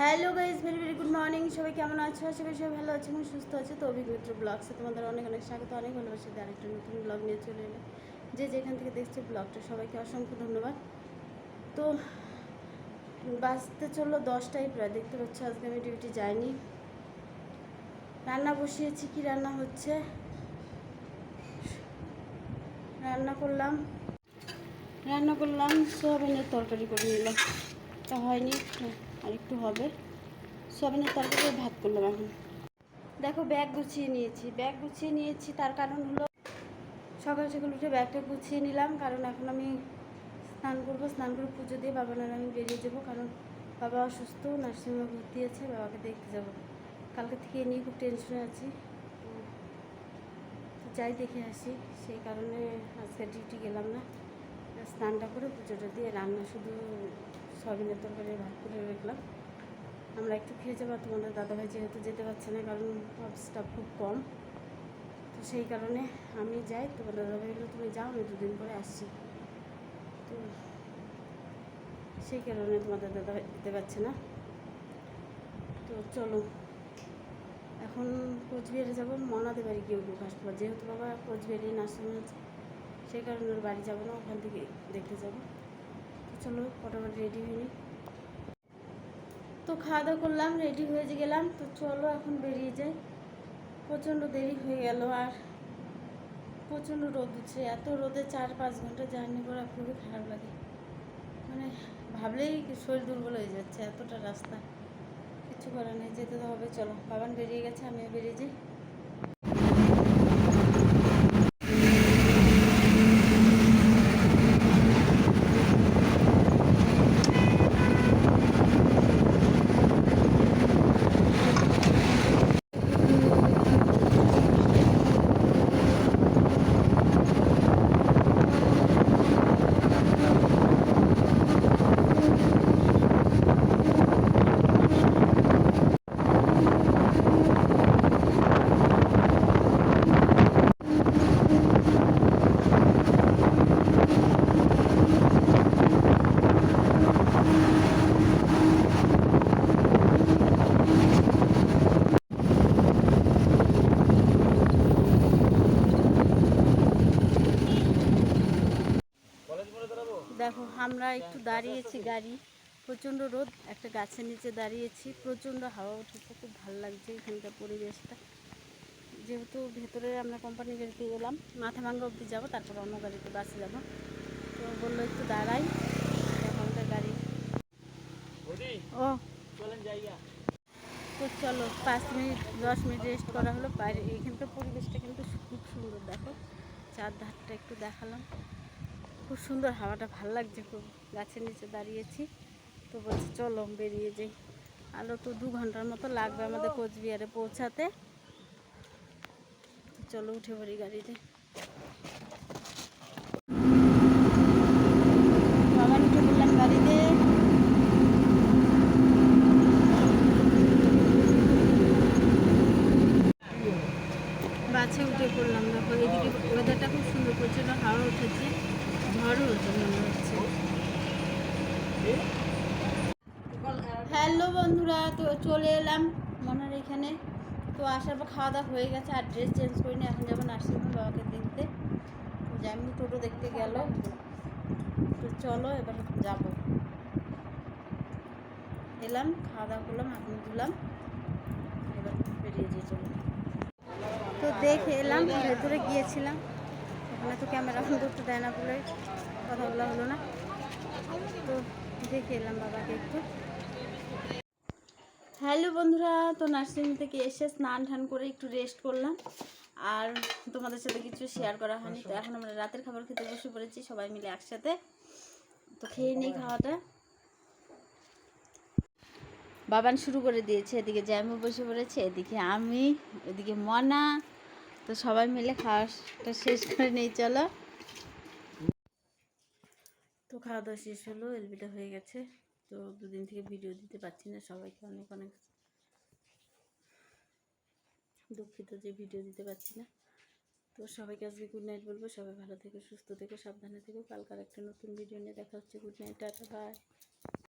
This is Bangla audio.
Hello guys very very good morning সবাই কেমন আছো? আশা করি সবাই ভালো আছে এবং সুস্থ আছে। তো অভিজ্ঞতা ব্লগসে তোমাদের অনেক অনেক স্বাগত, অনেক ভালোবাসে। দিয়ে আরেকটা নতুন ব্লগ নিয়ে চলে এলে যে যেখান থেকে দেখছে ব্লগটা, সবাইকে অসংখ্য ধন্যবাদ। তো বাজতে চলল দশটাই প্রায়, দেখতে পাচ্ছ আজকে আমি ডিউটি যাইনি। রান্না বসিয়েছি, কি রান্না হচ্ছে? রান্না করলাম। রান্না করলাম, সোয়াবিনের তরকারি করে নিলাম। তা হয়নি। আর একটু হবে। সোয়াবিনের তরকারি ভাত করলাম এখন। দেখো, ব্যাগ গুছিয়ে নিয়েছি। ব্যাগ গুছিয়ে নিয়েছি, তার কারণ হলো সকাল সকাল উঠে ব্যাগটা গুছিয়ে নিলাম, কারণ এখন আমি স্নান করব। স্নান করে পুজো দিয়ে বাবা নার আমি বেরিয়ে যাব, কারণ বাবা অসুস্থ, নার্সিংহোমে ভর্তি আছে, বাবাকে দেখতে যাব। কালকে থেকে নিয়ে খুব টেনশনে আছি। যাই দেখে আসি, সেই কারণে আজকে ডিউটি গেলাম না। স্নানটা করে পুজোটা দিয়ে রান্না শুধু সয়াবিনের তরকারি ভাত করে রাখলাম। আমরা একটু খেয়ে যাব তোমাদের দাদাভাই যেহেতু যেতে পারছে না, কারণ অফিসটা খুব কম। তো সেই কারণে আমি যাই, তোমার দাদাভাই বলল তুমি যাও, আমি দুদিন পরে আসছি। তো সেই কারণে তোমাদের দাদাভাই যেতে পারছে না। তো চলো, এখন কোচবিহারে যাব, মনাদের বাড়ি গিয়ে উঠবো হাসপাতাল যেহেতু বাবা কোচবিহারে নার্সিং সেই কারণে ওর বাড়ি যাব না, ওখান থেকে দেখতে যাব। চলো ফটাফট রেডি হয়ে তো খাওয়া দাওয়া করলাম রেডি হয়ে গেলাম। তো চলো এখন বেরিয়ে যাই। প্রচণ্ড দেরি হয়ে গেল আর প্রচণ্ড রোদ উঠছে। এত রোদে চার পাঁচ ঘণ্টা জার্নি করা খুবই খারাপ লাগে। মানে ভাবলেই শরীর দুর্বল হয়ে যাচ্ছে, এতটা রাস্তা। কিছু করার নেই, যেতে তো হবে, চলো। বাবান বেরিয়ে গেছে, আমিও বেরিয়ে যাই। দেখো আমরা একটু দাঁড়িয়েছি গাড়ি। প্রচণ্ড রোদ একটা গাছের নিচে দাঁড়িয়েছি। প্রচণ্ড হাওয়া উঠেছে খুব ভালো লাগছে এখানকার পরিবেশটা। যেহেতু ভেতরে আমরা কোম্পানি গাড়িতে গেলাম মাথা ভাঙ্গা অবধি যাব তারপর অন্য গাড়িতে বাসে যাব। তো বলল একটু দাঁড়াই আমাদের গাড়ি। ও। তো চলো পাঁচ মিনিট দশ মিনিট রেস্ট করা হলো। বাইরে এখানকার পরিবেশটা কিন্তু খুব সুন্দর দেখো। চার ধারটা একটু দেখালাম। খুব সুন্দর হাওয়াটা ভালো লাগছে খুব। গাছের নিচে দাঁড়িয়েছি। তো বলছি, চলো বেরিয়ে যাই। আলো তো দু ঘণ্টার মতো লাগবে আমাদের কোচবিহারে পৌঁছাতে। চলো উঠে পড়ি গাড়িতে। বাসে উঠে পড়লাম। দেখো, এদিকে ওয়েদারটা খুব সুন্দর, প্রচণ্ড হাওয়া উঠেছে। মনে হচ্ছে। হ্যালো বন্ধুরা, তো চলে এলাম মনের এখানে। তো আসার পর খাওয়া দাওয়া হয়ে গেছে, আর ড্রেস চেঞ্জ করিনি, এখন যাব নার্সিংহোম বাবাকে দেখতে। জামি টোটো দেখতে গেল। তো চলো, এবার যাব। এলাম খাওয়া দাওয়া করলাম মুখ ধুলাম এবার বেরিয়ে যেয়ে চলো। তো দেখে এলাম, ভেতরে গিয়েছিলাম। ওখানে তো ক্যামেরা বন্ধ করতে দেয় না বলে কথা বলা হলো না। তো দেখে এলাম বাবাকে একটু। হ্যালো বন্ধুরা, তো নার্সিং থেকে এসে স্নান টান করে একটু রেস্ট করলাম। আর তোমাদের সাথে কিছু শেয়ার করা হয়নি, তো এখন আমরা রাতের খাবার খেতে বসে পড়েছি, সবাই মিলে একসাথে। তো খেয়ে নিই খাওয়াটা। বাবান শুরু করে দিয়েছে, এদিকে জ্যামু বসে পড়েছে, এদিকে আমি, এদিকে মনা তো সবাই মিলে খাওয়াটা শেষ করে নিই, চলো। তো খাওয়া দাওয়া শেষ হলো, এলবিটা হয়ে গেছে। তো দুদিন থেকে ভিডিও দিতে পারছি না সবাইকে, অনেক অনেক দুঃখিত যে ভিডিও দিতে পারছি না। তো সবাইকে আজকে গুড নাইট বলব। সবাই ভালো থেকো, সুস্থ থেকো, সাবধানে থেকো। কালকার একটা নতুন ভিডিও নিয়ে দেখা হচ্ছে। Good night tata bye